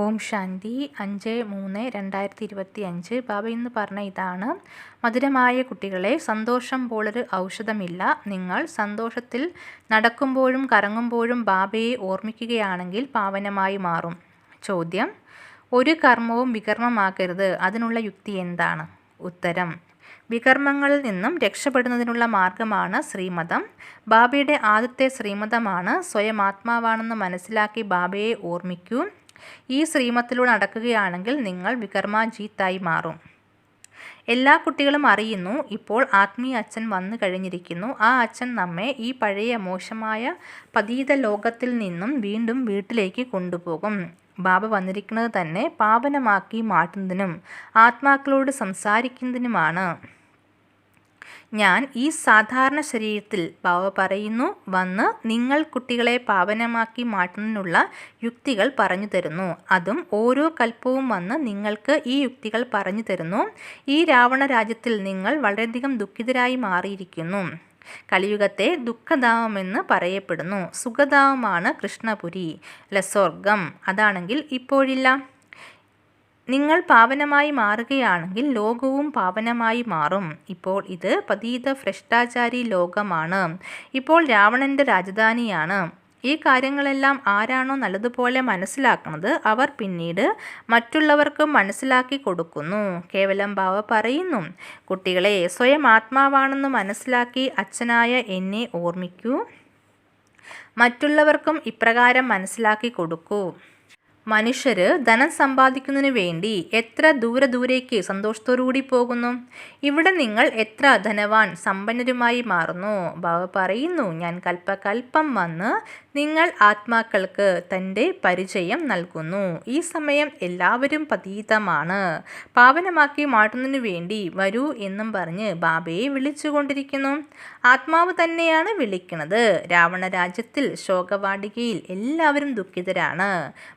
ഓം ശാന്തി അഞ്ച് മൂന്ന് രണ്ടായിരത്തി ഇരുപത്തി അഞ്ച് ബാബ ഇന്ന് പറഞ്ഞ ഇതാണ് മധുരമായ കുട്ടികളെ സന്തോഷം പോലൊരു ഔഷധമില്ല. നിങ്ങൾ സന്തോഷത്തിൽ നടക്കുമ്പോഴും കറങ്ങുമ്പോഴും ബാബയെ ഓർമ്മിക്കുകയാണെങ്കിൽ പാവനമായി മാറും. ചോദ്യം ഒരു കർമ്മവും വികർമ്മമാക്കരുത്. അതിനുള്ള യുക്തി എന്താണ്? ഉത്തരം വികർമ്മങ്ങളിൽ നിന്നും രക്ഷപ്പെടുന്നതിനുള്ള മാർഗമാണ് ശ്രീമതം. ബാബയുടെ ആദ്യത്തെ ശ്രീമതമാണ് സ്വയം ആത്മാവാണെന്ന് മനസ്സിലാക്കി ബാബയെ ഓർമ്മിക്കൂ. ഈ ശ്രീമത്തിലൂടെ നടക്കുകയാണെങ്കിൽ നിങ്ങൾ വികർമാജീത്തായി മാറും. എല്ലാ കുട്ടികളും അറിയുന്നു ഇപ്പോൾ ആത്മീയ അച്ഛൻ വന്നു കഴിഞ്ഞിരിക്കുന്നു. ആ അച്ഛൻ നമ്മെ ഈ പഴയ മോശമായ പതീത ലോകത്തിൽ നിന്നും വീണ്ടും വീട്ടിലേക്ക് കൊണ്ടുപോകും. ബാബ വന്നിരിക്കുന്നത് തന്നെ പാവനമാക്കി മാറ്റുന്നതിനും ആത്മാക്കളോട് സംസാരിക്കുന്നതിനുമാണ്. ഞാൻ ഈ സാധാരണ ശരീരത്തിൽ ബാബ പറയുന്നു വന്ന് നിങ്ങൾ കുട്ടികളെ പാവനമാക്കി മാറ്റുന്നതിനുള്ള യുക്തികൾ പറഞ്ഞു തരുന്നു. അതും ഓരോ കൽപ്പവും വന്ന് നിങ്ങൾക്ക് ഈ യുക്തികൾ പറഞ്ഞു തരുന്നു. ഈ രാവണ രാജ്യത്തിൽ നിങ്ങൾ വളരെയധികം ദുഃഖിതരായി മാറിയിരിക്കുന്നു. കലിയുഗത്തെ ദുഃഖധാമമെന്ന് പറയപ്പെടുന്നു. സുഖധാമമാണ് കൃഷ്ണപുരി ലസ്വർഗം അതാണെങ്കിൽ ഇപ്പോഴില്ല. നിങ്ങൾ പാവനമായി മാറുകയാണെങ്കിൽ ലോകവും പാവനമായി മാറും. ഇപ്പോൾ ഇത് പതീത ഭ്രഷ്ടാചാരി ലോകമാണ്. ഇപ്പോൾ രാവണന്റെ രാജധാനിയാണ്. ഈ കാര്യങ്ങളെല്ലാം ആരാണോ നല്ലതുപോലെ മനസ്സിലാക്കുന്നത് അവർ പിന്നീട് മറ്റുള്ളവർക്കും മനസ്സിലാക്കി കൊടുക്കുന്നു. കേവലം ബാവ പറയുന്നു കുട്ടികളെ സ്വയം ആത്മാവാണെന്ന് മനസ്സിലാക്കി അച്ഛനായ എന്നെ ഓർമ്മിക്കൂ. മറ്റുള്ളവർക്കും ഇപ്രകാരം മനസ്സിലാക്കി കൊടുക്കൂ. മനുഷ്യർ ധനം സമ്പാദിക്കുന്നതിന് വേണ്ടി എത്ര ദൂരെ ദൂരേക്ക് സന്തോഷത്തോടുകൂടി പോകുന്നു? ഇവിടെ നിങ്ങൾ എത്ര ധനവാൻ സമ്പന്നരുമായി മാറുന്നു? ബാബ പറയുന്നു ഞാൻ കൽപ്പകൽപ്പം വന്ന് നിങ്ങൾ ആത്മാക്കൾക്ക് തന്റെ പരിചയം നൽകുന്നു. ഈ സമയം എല്ലാവരും പതീതമാണ്. പാവനമാക്കി മാറ്റുന്നതിനു വേണ്ടി വരൂ എന്നും പറഞ്ഞ് ബാബയെ വിളിച്ചുകൊണ്ടിരിക്കുന്നു. ആത്മാവ് തന്നെയാണ് വിളിക്കുന്നത്. രാവണ രാജ്യത്തിൽ ശോകവാടികയിൽ എല്ലാവരും ദുഃഖിതരാണ്.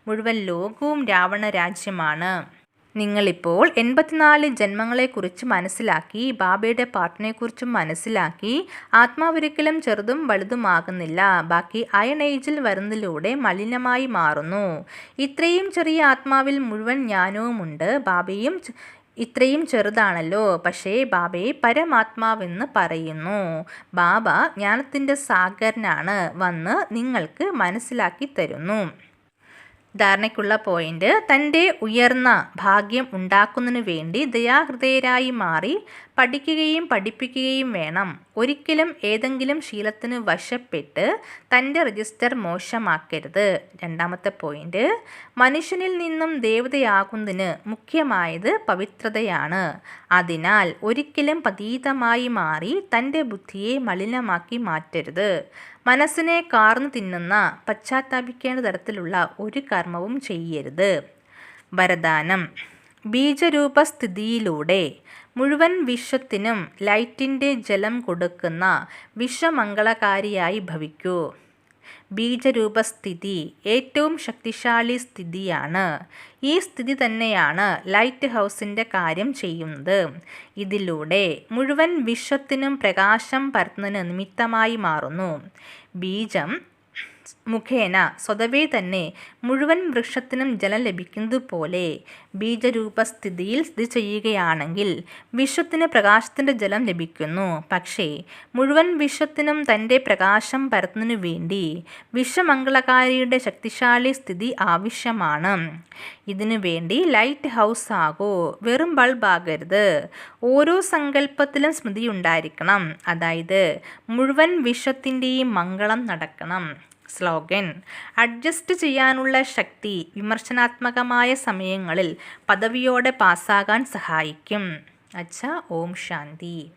മുഴുവൻ ലോകവും രാവണ രാജ്യമാണ്. നിങ്ങളിപ്പോൾ എൺപത്തിനാല് ജന്മങ്ങളെക്കുറിച്ച് മനസ്സിലാക്കി ബാബയുടെ പാട്ടിനെക്കുറിച്ചും മനസ്സിലാക്കി ആത്മാവൊരിക്കലും ചെറുതും വലുതുമാകുന്നില്ല. ബാക്കി അയൺ ഏജിൽ വരുന്നതിലൂടെ മലിനമായി മാറുന്നു. ഇത്രയും ചെറിയ ആത്മാവിൽ മുഴുവൻ ജ്ഞാനവുമുണ്ട്. ബാബയും ഇത്രയും ചെറുതാണല്ലോ. പക്ഷേ ബാബയെ പരമാത്മാവെന്ന് പറയുന്നു. ബാബ ജ്ഞാനത്തിന്റെ സാഗരനാണ്. വന്ന് നിങ്ങൾക്ക് മനസ്സിലാക്കി തരുന്നു. ധാരണയ്ക്കുള്ള പോയിന്റ് തന്റെ ഉയർന്ന ഭാഗ്യം ഉണ്ടാക്കുന്നതിനു വേണ്ടി ദയാഹൃദയരായി മാറി പഠിക്കുകയും പഠിപ്പിക്കുകയും വേണം. ഒരിക്കലും ഏതെങ്കിലും ശീലത്തിന് വശപ്പെട്ട് തന്റെ രജിസ്റ്റർ മോശമാക്കരുത്. രണ്ടാമത്തെ പോയിന്റ് മനുഷ്യനിൽ നിന്നും ദേവതയാകുന്നതിന് മുഖ്യമായത് പവിത്രതയാണ്. അതിനാൽ ഒരിക്കലും പതീതമായി മാറി തന്റെ ബുദ്ധിയെ മലിനമാക്കി മാറ്റരുത്. മനസ്സിനെ കാർന്നു തിന്നുന്ന പശ്ചാത്താപിക്കേണ്ട തരത്തിലുള്ള ഒരു കർമ്മവും ചെയ്യരുത്. വരദാനം. ബീജരൂപസ്ഥിതിയിലൂടെ മുഴുവൻ വിശ്വത്തിനും ലൈറ്റിന്റെ ജലം കൊടുക്കുന്ന വിശ്വമംഗളകാരിയായി ഭവിക്കൂ. ബീജരൂപസ്ഥിതി ഏറ്റവും ശക്തിശാലി സ്ഥിതിയാണ്. ഈ സ്ഥിതി തന്നെയാണ് ലൈറ്റ് ഹൗസിന്റെ കാര്യം ചെയ്യുന്നത്. ഇതിലൂടെ മുഴുവൻ വിശ്വത്തിനും പ്രകാശം പരത്തുന്നതിന് നിമിത്തമായി മാറുന്നു. ബീജം മുഖേന സ്വതവേ തന്നെ മുഴുവൻ വൃക്ഷത്തിനും ജലം ലഭിക്കുന്നതുപോലെ ബീജരൂപസ്ഥിതിയിൽ സ്ഥിതി ചെയ്യുകയാണെങ്കിൽ വിശ്വത്തിന് പ്രകാശത്തിന്റെ ജലം ലഭിക്കുന്നു. പക്ഷേ മുഴുവൻ വിശ്വത്തിനും തന്റെ പ്രകാശം പരത്തുന്നതിനു വേണ്ടി വിശ്വമംഗളകാരിയുടെ ശക്തിശാലി സ്ഥിതി ആവശ്യമാണ്. ഇതിനു വേണ്ടി ലൈറ്റ് ഹൗസ് ആകൂ വെറും ബൾബാകരുത് ഓരോ സങ്കല്പത്തിലും സ്മൃതി ഉണ്ടായിരിക്കണം. അതായത് മുഴുവൻ വിശ്വത്തിന്റെയും മംഗളം നടക്കണം. സ്ലോഗൻ അഡ്ജസ്റ്റ് ചെയ്യാനുള്ള ശക്തി വിമർശനാത്മകമായ സമയങ്ങളിൽ പദവിയോടെ പാസ്സാകാൻ സഹായിക്കും. അച്ഛ ഓം ശാന്തി.